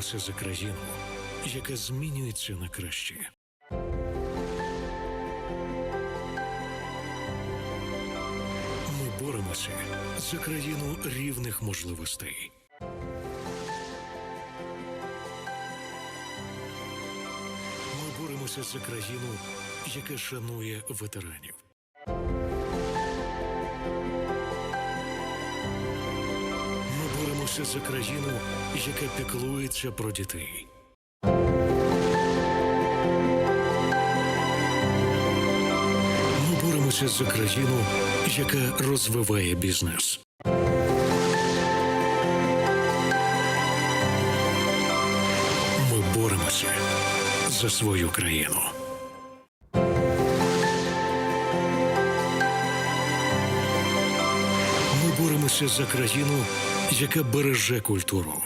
боремося за країну, яка змінюється на краще. Ми боремося за країну рівних можливостей. Ми боремося за країну, яка шанує ветеранів. Ми боремося за країну, яка піклується про дітей. Ми боремося за країну, яка розвиває бізнес. Ми боремося за свою країну. Ми боремося за країну, яка береже культуру.